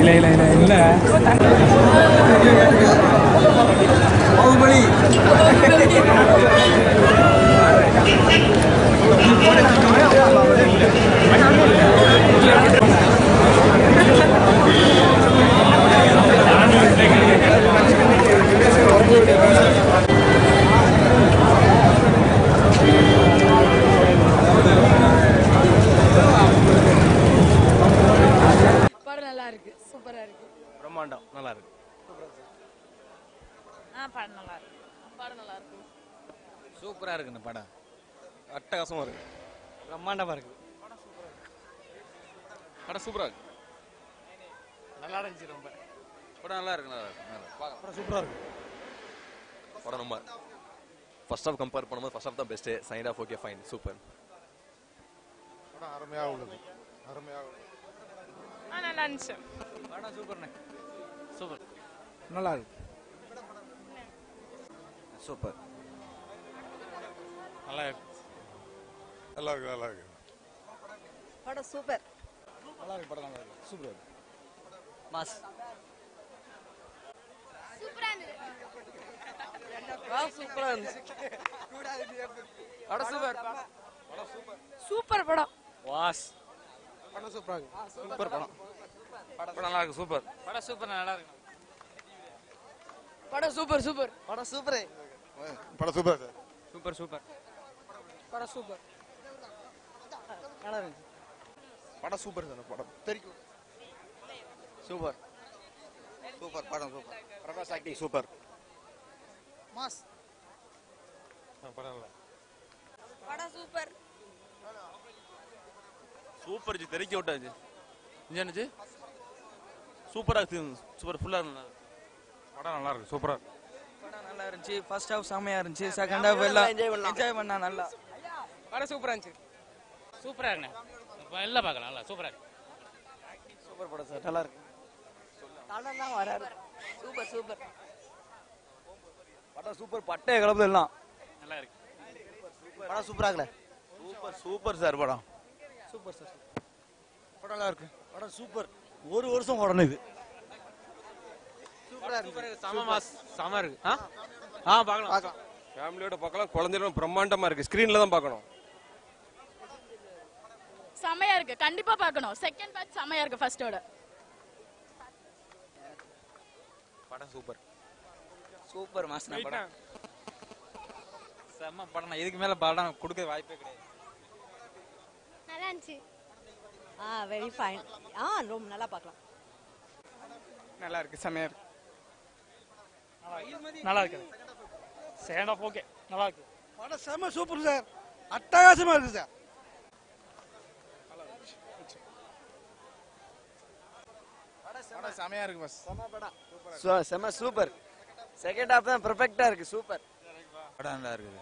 இல்லை இல்லை இல்லை இல்லை. மண்டபம் நல்லா இருக்கு ஆ படம் நல்லா இருக்கு படம் இருக்கு இந்த படம். அட்டகாசமாக இருக்கு. பிரம்மாண்டமாக இருக்கு. படம் சூப்பராக இருக்கு நல்லா இருந்துச்சு ரொம்ப. படம் நல்லா இருக்கு நல்லா இருக்கு இருக்கு. படம் சூப்பராக இருக்கு படம் ரொம்ப ஃபர்ஸ்ட் ஆஃப் கம்பேர் பண்ணும்போது ஃபர்ஸ்ட் ஆஃப் தான் best second half okay fine super படம் அருமையாக உள்ளது. அருமையாக நல்லா இருந்துச்சு. படம் சூப்பர்ண்ணே. நல்லா இருக்கு சூப்பர். நல்லா இருக்கு நல்லா இருக்கு நல்லா இருக்கு படம் சூப்பர் நல்லா இருக்கு. படம் நல்லா இருக்கு சூப்பரா மாஸ் சூப்பரா இருந்துச்சு படம் சூப்பர் சூப்பர் படம். வாஸ் படம் சூப்பரா இருக்கு. சூப்பர் படம். படம் நல்லா இருக்கு சூப்பர். படம் சூப்பர் நல்லா இருக்கு. படம் சூப்பர் சூப்பர். படம் சூப்பரே. படம் சூப்பர் சார்? Super super. படம் சூப்பர். நல்லா இருந்துச்சு. படம் சூப்பர் சார் படம். தெரியும் சூப்பர். சூப்பர் படம் super. Prakash acting. Super. Mass. படம் நல்லா. படம் சூப்பர். Super G. தெறிக்க விட்டாச்சு. என்னச்சு? சூப்பரா இருக்கு. சூப்பர் ஃபுல்லா நல்லா இருக்கு. படம் நல்லா இருக்கு சூப்பரா படம் நல்லா இருந்துச்சு. ஃபர்ஸ்ட் ஹாஃப் செமையா இருந்துச்சு. செகண்ட் ஹாஃப் எல்லாம் என்ஜாய் பண்ணா நல்லா. படம் சூப்பரா இருந்துச்சு. சூப்பரா இருக்குண்ணே. எல்லாம் பார்க்கலாம். நல்லா சூப்பரா இருக்கு. சூப்பர் படம் சார் நல்லா இருக்கு. படம் தான் வராது. Super super. படம் சூப்பர் பட்டைய கலப்பு எல்லாம். நல்லா இருக்கு. படம் சூப்பரா இருக்குல்ல சூப்பர் சூப்பர் சார் படம். சூப்பர் சார் படம் நல்லா இருக்கு. படம் சூப்பர். ஒரு வருஷம் ஓடணும் இது. சூப்பரா இருக்கு சம மாஸ் சம இருக்கு. ஆ? ஆ பார்க்கலாம். ஃபேமிலியோட பார்க்கலாம். குழந்தையோட பிரம்மாண்டமா இருக்கு. ஸ்கிரீன்ல தான் பார்க்கணும். செமையா இருக்கு. கண்டிப்பா பார்க்கணும். செகண்ட் பேட்ச் செமையா இருக்கு ஃபர்ஸ்டோட படம் சூப்பர். சூப்பர் மாஸ் படம். செம்ம படம். இதுக்கு மேல படம் கொடுக்க வாய்ப்பே கிடையாது. நல்லா இருந்துச்சு. ஆ வெரி ஃபைன் ஆ ரொம்ப நல்லா பார்க்கலாம். நல்லா இருக்கு. செமையா இருக்கு. நல்லா இருக்கு. செகண்ட் ஆஃப் ஓகே நல்லா இருக்கு. படம் செம சூப்பர் சார் அட்டகாசமா இருக்கு சார் செமையா இருக்கு பஸ் செம சூப்பர் செகண்ட் ஹாஃப் தான் பெர்ஃபெக்ட்டா இருக்கு சூப்பர் படம் நல்லா இருக்குது.